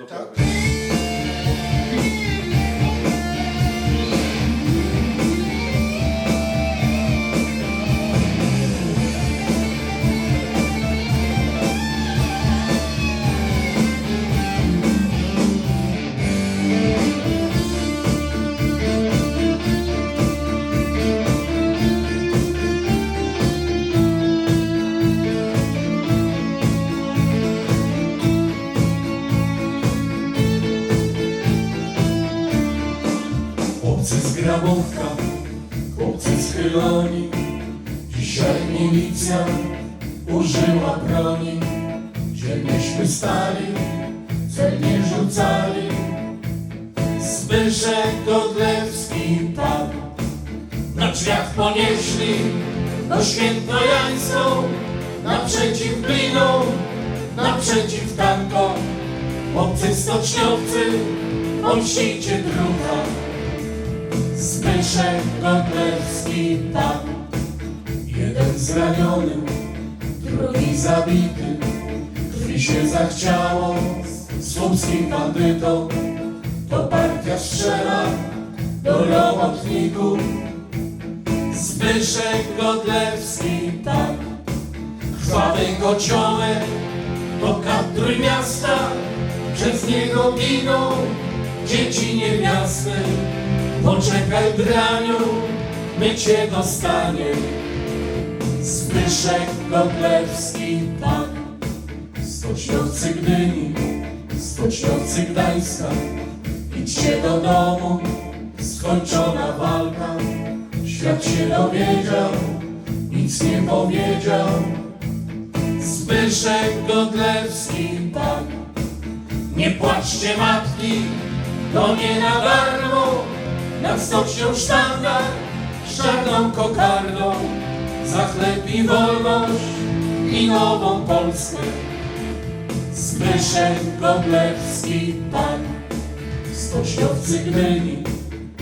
do Tak. Milicja użyła broni Dzielnieśmy stali, celnie rzucali. Zbyszek Godlewski padł Na drzwiach ponieśli do Świętojańską Naprzeciw gliną, naprzeciw tankom Chłopcy stoczniowcy, pomścicie drucha Zbyszek Godlewski padł Zraniony, drugi zabity Krwi się zachciało. Słupskim bandytom To partia strzela do robotników Zbyszek Godlewski padł Krwawy kociołek to katruj miasta Przez niego giną dzieci niewiasty Poczekaj draniu, my cię dostanie Zbyszek Godlewski Pan Stoczniowcy Gdyni, stoczniowcy Gdańska. Idźcie do domu, skończona walka. Świat się dowiedział, nic nie powiedział. Zbyszek Godlewski Pan Nie płaczcie matki, to nie na darmo. Nad stocznią sztandar z czarną kokardą za chleb i wolność i nową Polskę. Zbyszek Godlewski Pan, stoczniowcy Gdyni,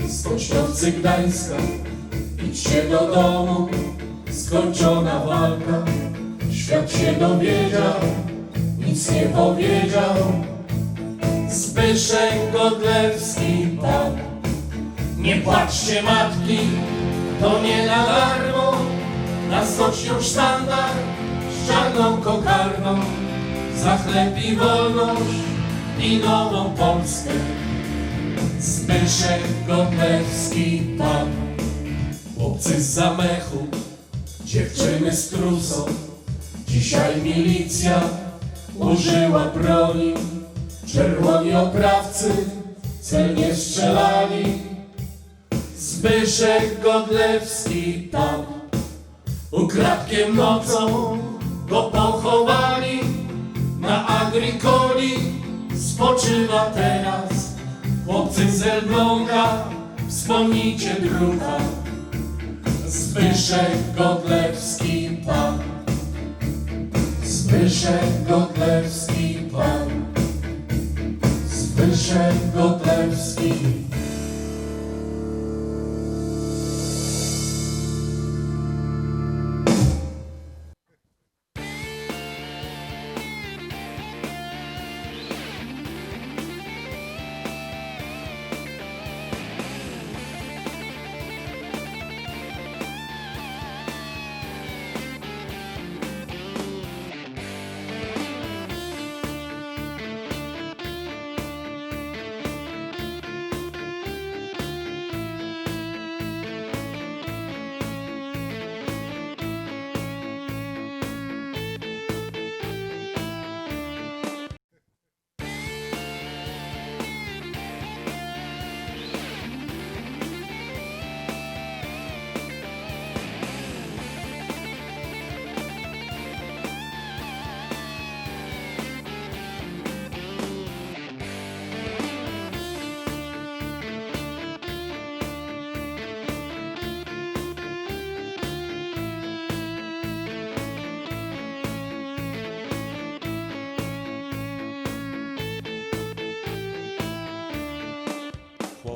stoczniowcy Gdańska, idźcie do domu, skończona walka. Świat się dowiedział, nic nie powiedział. Zbyszek Godlewski Pan, nie płaczcie matki, to nie na darmo Na stocznią sztandar z czarną kokardą Za chleb i wolność i nową Polskę. Zbyszek Godlewski Pan Chłopcy z zamechu, dziewczyny z trusą Dzisiaj milicja użyła broni Czerwoni oprawcy celnie strzelali. Zbyszek Godlewski tam Ukradkiem nocą go pochowali Na Agrykoli spoczywa teraz. Chłopcy z Elbląga, wspomnijcie drucha Zbyszek Godlewski pan. Zbyszek Godlewski pan. Zbyszek Godlewski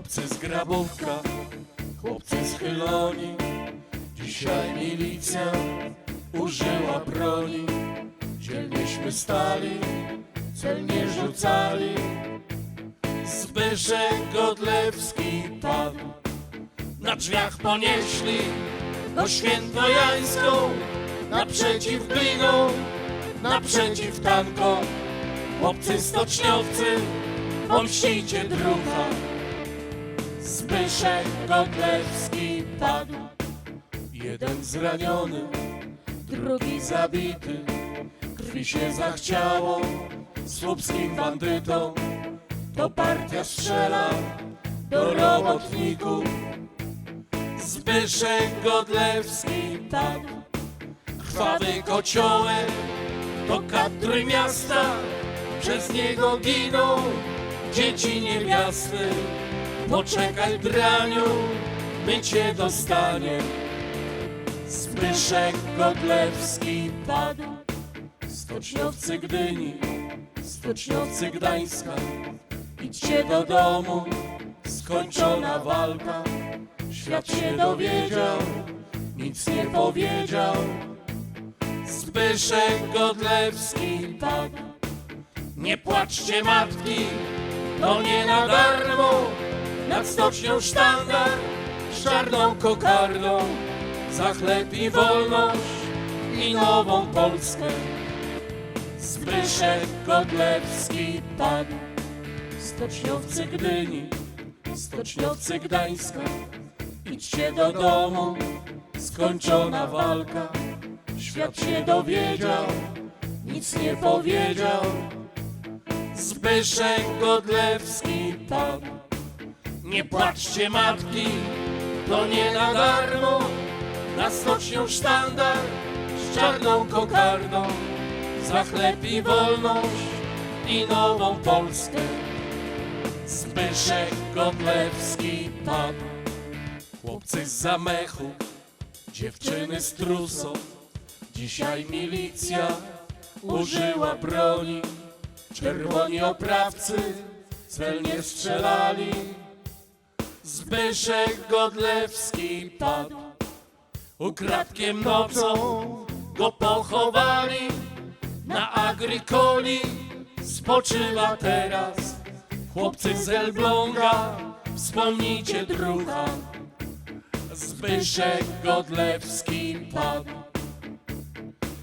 Chłopcy z Grabówka, chłopcy z Chyloni Dzisiaj milicja użyła broni Dzielnieśmy stali, celnie rzucali. Zbyszek Godlewski padł, na drzwiach ponieśli go świętojańską, naprzeciw gliną, naprzeciw tankom. Chłopcy stoczniowcy, pomścicie drucha. Zbyszek Godlewski padł, jeden zraniony, drugi zabity. Krwi się zachciało słupskim bandytom, to partia strzela do robotników. Zbyszek Godlewski padł, krwawy kociołek, to kadry miasta, przez niego giną dzieci niewiasty. Poczekaj draniu, my cię dostanie. Zbyszek Godlewski padł, stoczniowcy Gdyni, stoczniowcy Gdańska. Idźcie do domu, skończona walka. Świat się dowiedział, nic nie powiedział. Zbyszek Godlewski padł. Nie płaczcie matki, to nie na darmo. Nad stocznią sztandar z czarną kokardą. Za chleb i wolność i nową Polskę. Zbyszek Godlewski padł. Stoczniowcy Gdyni, stoczniowcy Gdańska. Idźcie do domu, skończona walka. Świat się dowiedział, nic nie powiedział. Zbyszek Godlewski padł. Nie płaczcie matki, to nie na darmo. Na stocznią sztandar z czarną kokardą. Za chleb i wolność i nową Polskę. Zbyszek Godlewski padł. Chłopcy z zamechu, dziewczyny z trusą. Dzisiaj milicja użyła broni. Czerwoni oprawcy celnie strzelali. Zbyszek Godlewski padł. Ukradkiem nocą go pochowali. Na agrykoli spoczywa teraz. Chłopcy z Elbląga, wspomnijcie drucha. Zbyszek Godlewski padł.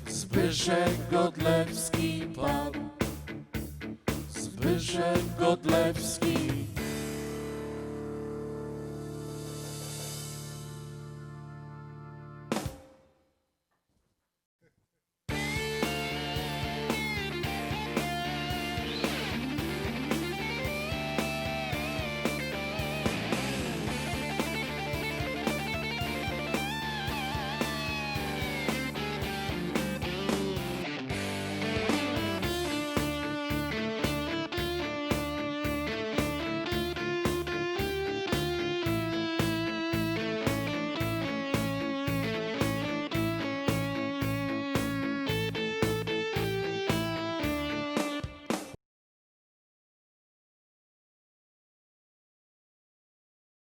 Zbyszek Godlewski padł. Zbyszek Godlewski